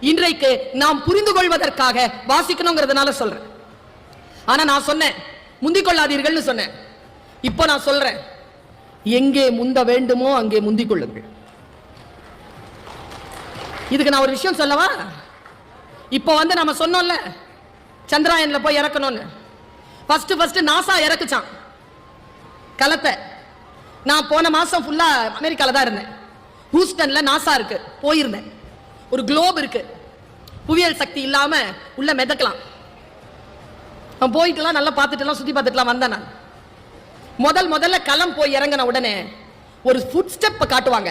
இன்றைக்கு நாம் புரிந்து கொள்வதற்காக வாசிக்கணுங்கிறதுனால சொல்றேன். ஆனா நான் சொன்னேன் முந்திக் கொள்ளாதீர்கள்னு சொன்னேன். இப்போ நான் சொல்றேன் எங்கே முந்த வேண்டுமோ அங்கே முந்திக் கொள்ளுங்கள் இதுக்கு நான் ஒரு விஷயம் சொல்லவா? இப்போ வந்து நம்ம சொன்னோம்ல சந்திராயன்ல போய் இறக்கணும்னு. ஃபர்ஸ்ட் ஃபர்ஸ்ட் நாசா இறக்குச்சான். கலத்தை நான் போன மாசம் ஃபுல்லா அமெரிக்கால தான் இருந்தேன். ஹூஸ்டன்ல நாசா இருக்கு போயிருந்தேன். ஒரு குளோப் இருக்கு. புவியியல் சக்தி இல்லாம உள்ள மிதக்கலாம். நான் போயிட்டுலாம் நல்லா பார்த்துட்டுலாம் சுத்தி பார்த்துட்டுலாம் வந்தேன் நான். முதல் முதல்ல களம் போய் இறங்கின உடனே ஒரு ஃபுட் ஸ்டெப்பை காட்டுவாங்க.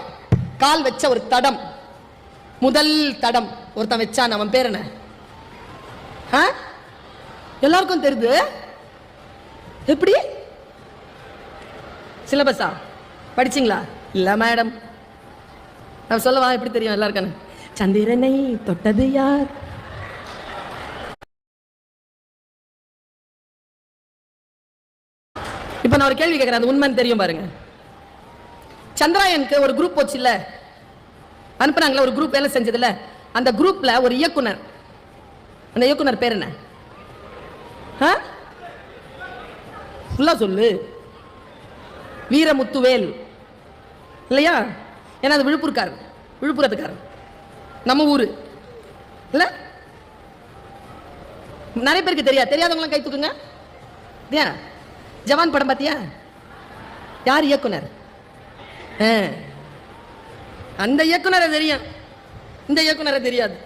கால் வச்ச ஒரு தடம். முதல் தடம். ஒருத்தன் வச்சான் அவன் பேர் என்ன? எல்லாருக்கும் தெரியுது? எப்படி? சிலபஸா? படிச்சிங்களா? இல்லை மேடம் நான் சொல்லவா? எப்படி தெரியும் எல்லாருக்கானு சந்திரனை தொட்டது யார்? இப்ப நான் ஒரு கேள்வி கேட்கிறேன் அது உண்மைன்னு தெரியும் பாருங்க. சந்திராயனுக்கு ஒரு குரூப் போச்சு இல்ல அனுப்புனாங்களே ஒரு குரூப் வேலை செஞ்சதுல அந்த குரூப்ல ஒரு இயக்குனர். அந்த இயக்குனர் பேர் என்ன? ஃபுல்லா சொல்லு. வீரமுத்துவேல். இல்லையா? ஏன்னா அது விழுப்புரக்காரர். விழுப்புரத்துக்காரர். நம்ம ஊரு. இல்ல? நிறைய பேருக்கு தெரியாது தெரியாதவங்களாம் கை தூக்குங்க. ஏன் ஜவான் படம் பார்த்தியா யார் இயக்குனர்? ஆ. அந்த இயக்குனரை தெரியும். இந்த இயக்குனரை தெரியாது.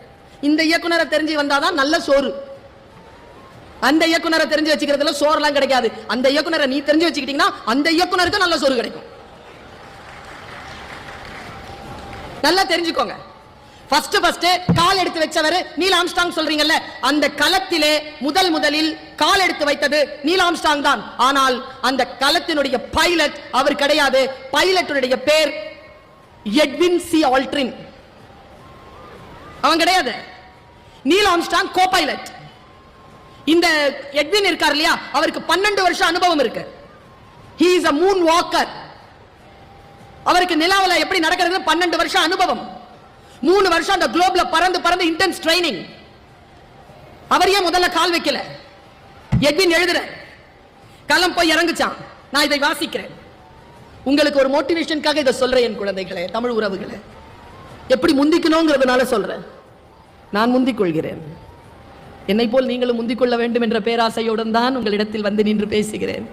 இந்த இயக்குனரை தெரிஞ்சு வந்தாதான் நல்ல சோறு. அந்த இயக்குனரை தெரிஞ்சு வச்சுக்கிறதுல சோறுலாம் கிடைக்காது. அந்த இயக்குனரை நீ தெரிஞ்சு வச்சுக்கிட்டீங்கன்னா அந்த இயக்குனருக்கு நல்ல சோறு கிடைக்கும். நல்லா தெரிஞ்சுக்கோங்க. ஃபர்ஸ்ட் ஃபர்ஸ்ட் கால் எடுத்து வச்சவர் நீல் ஆம்ஸ்டாங் சொல்றீங்கல்ல அந்த களத்திலே முதல் முதலில் கால் எடுத்து வைத்தது நீல் ஆம்ஸ்டாங் தான். ஆனால் அந்த களத்தினுடைய பைலட் அவர் கிடையாது. பைலட்டுடைய பேர் எட்வின் சி ஆல்ட்ரின் அவன் கிடையாது. நீல் ஆம்ஸ்டாங் கோ பைலட் இந்த எட்வின் இருக்கார் இல்லையா அவருக்கு பன்னெண்டு வருஷம் அனுபவம் இருக்கு. He is a moon walker அவருக்கு நிலாவில் எப்படி நடக்கிறது பன்னெண்டு வருஷம் அனுபவம். மூணு வருஷம் அந்த குளோப்ல பறந்து பறந்து இன்டென்ஸ் ட்ரைனிங் அவர் ஏன் முதல்ல கால் வைக்கல? எட்வின் எழுதுற. களம் போய் இறங்குச்சான் நான் இதை வாசிக்கிறேன். உங்களுக்கு ஒரு மோட்டிவேஷனுக்காக இதை சொல்றேன் என் குழந்தைகளே தமிழ் உறவுகளை. எப்படி முந்திக்கணுங்கிறதுனால சொல்றேன். நான் முந்திக் கொள்கிறேன் என்னை போல் நீங்களும் முந்திக் கொள்ள வேண்டும் என்ற பேராசையுடன் தான் உங்களிடத்தில் வந்து நின்று பேசுகிறேன்.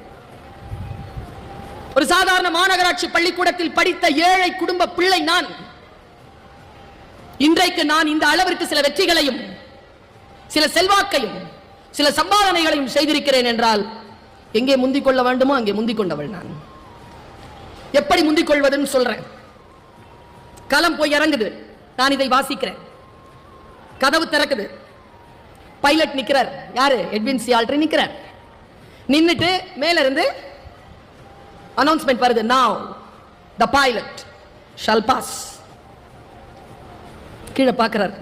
ஒரு சாதாரண மாநகராட்சி பள்ளிக்கூடத்தில் படித்த ஏழை குடும்ப பிள்ளை நான். இன்றைக்கு நான் இந்த அளவிற்கு சில வெற்றிகளையும் சில செல்வாக்கையும் சில சம்பாதனைகளையும் செய்திருக்கிறேன் என்றால் எங்கே முந்திக் கொள்ள வேண்டுமோ அங்கே முந்திக் கொண்டவள் நான். எப்படி முந்திக் கொள்வதுன்னு சொல்றேன். களம் போய் இறங்குது. நான் இதை வாசிக்கிறேன். கதவு திறக்குது. பைலட் நிக்கிறார். யாரு? Edwin C. ஆல்ட்ரி நிக்கிறார். நின்னுட்டு மேல இருந்து அனௌன்ஸ்மெண்ட் வருது. நாவ் த பைலட் ஷல்பாஸ் கீழே பார்க்குறார்.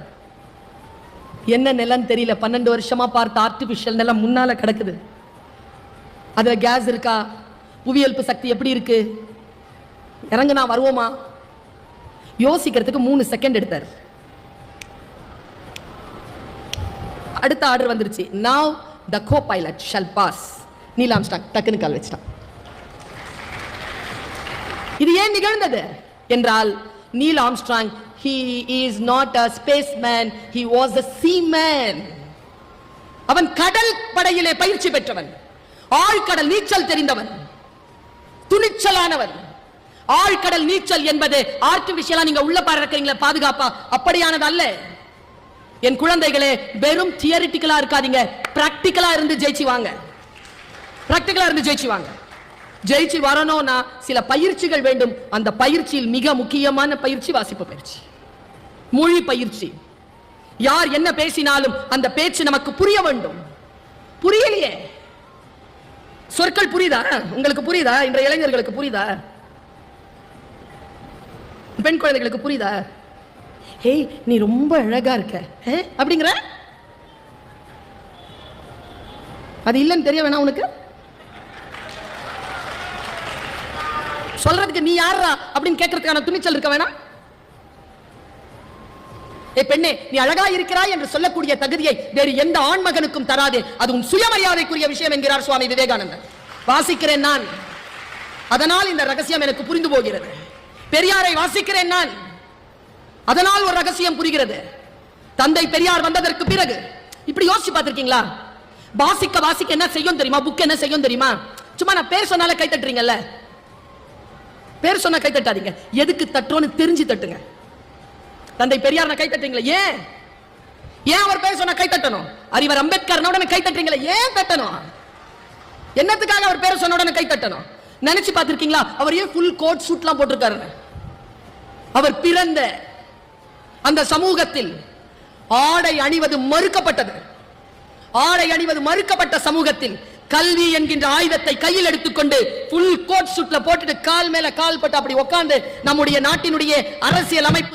என்ன நிலம் தெரியல. பன்னெண்டு வருஷமாக பார்த்த ஆர்டிஃபிஷியல் நிலம் முன்னால் கிடக்குது. அதில் கேஸ் இருக்கா? புவியல்பு சக்தி எப்படி இருக்கு? இறங்குனா வருவோமா? யோசிக்கிறதுக்கு மூணு செகண்ட் எடுத்தார். அடுத்த ஆர்டர் வந்துருச்சு. Now the copilot shall pass Neil டக்குன்னு கால் வச்சிட்டான். இது ஏன் நிகழ்ந்தது? என்றால் Neil Armstrong he is not a spaceman. He was a seaman. அவன் கடல் படையிலே பயிற்சி பெற்றவன். ஆழ்கடல் நீச்சல் தெரிந்தவன். துணிச்சலானவன். ஆழ்கடல் நீச்சல் என்பது ஆர்டிபிஷியலா நீங்க உள்ள பறக்கிறீங்களா பாதுகாப்பா? அப்படியானது அல்ல. என் குழந்தைகளே வெறும் தியரிட்டிக்கலா இருக்காதீங்க. பிராக்டிக்கலா இருந்து ஜெயிச்சு வாங்க. பிராக்டிக்கலா இருந்து ஜெயிச்சு வாங்க. ஜெயிச்சு வரணும்னா சில பயிற்சிகள் வேண்டும். அந்த பயிற்சியில் மிக முக்கியமான பயிற்சி வாசிப்பு பயிற்சி. மொழி பயிற்சி. யார் என்ன பேசினாலும் அந்த பேச்சு நமக்கு புரிய வேண்டும். புரியலையே? சொற்கள் புரியுதா? உங்களுக்கு புரியுதா? இன்றைய இளைஞர்களுக்கு புரியுதா? பெண் குழந்தைகளுக்கு புரியுதா? ஹேய் நீ ரொம்ப அழகா இருக்க. ஏ? அப்படிங்கிற? அது இல்லைன்னு தெரிய வேணாம் உனக்கு? சொல்றதுக்கு நீ யாரா அப்படின்னு கேட்கறதுக்கான துணிச்சல் இருக்க வேணாம். ஏ பெண்ணே நீ அழகா இருக்கிறாய் என்று சொல்லக்கூடிய தகுதியை வேறு எந்த ஆண்மகனுக்கும் தராதே. அது உன் சுயமரியாதைக்குரிய விஷயம் என்கிறார் சுவாமி விவேகானந்தர். வாசிக்கிறேன் நான். அதனால் இந்த ரகசியம் எனக்கு புரிந்து போகிறது. பெரியாரை வாசிக்கிறேன் நான். அதனால் ஒரு ரகசியம் புரிகிறது. தந்தை பெரியார் வந்ததற்கு பிறகு. இப்படி யோசிச்சு பார்த்திருக்கீங்களா? வாசிக்க வாசிக்க என்ன செய்யும் தெரியுமா? புக் என்ன செய்யும் தெரியுமா? சும்மா நான் பேர் சொன்னாலே கை தட்டுறீங்கல்ல? பேர் சொன்னா கை தட்டாதீங்க. எதுக்கு தட்டுறோன்னு தெரிஞ்சு தட்டுங்க. தந்தை பெரியார் கை தட்டுறீங்களா ஏன்? ஏன் அவர் பேர் சொன்ன கை தட்டணும் அறிவர் அம்பேத்கர் உடனே கை தட்டுறீங்களா ஏன் தட்டணும்? என்னத்துக்காக அவர் பேரை சொன்ன உடனே கை தட்டணும் நினைச்சு பார்த்திருக்கீங்களா? அவர் ஏன் ஃபுல் கோட் சூட்லாம் போட்டிருக்காரு? அவர் பிறந்த அந்த சமூகத்தில் ஆடை அணிவது மறுக்கப்பட்டது. ஆடை அணிவது மறுக்கப்பட்ட சமூகத்தில் கல்வி என்கின்ற ஆயுதத்தை கையில் எடுத்துக்கொண்டு ஃபுல் கோட் சூட்ல போட்டுட்டு கால் மேல கால் பட்டு அப்படி உட்கார்ந்து நம்முடைய நாட்டினுடைய அரசியல் அமைப்பு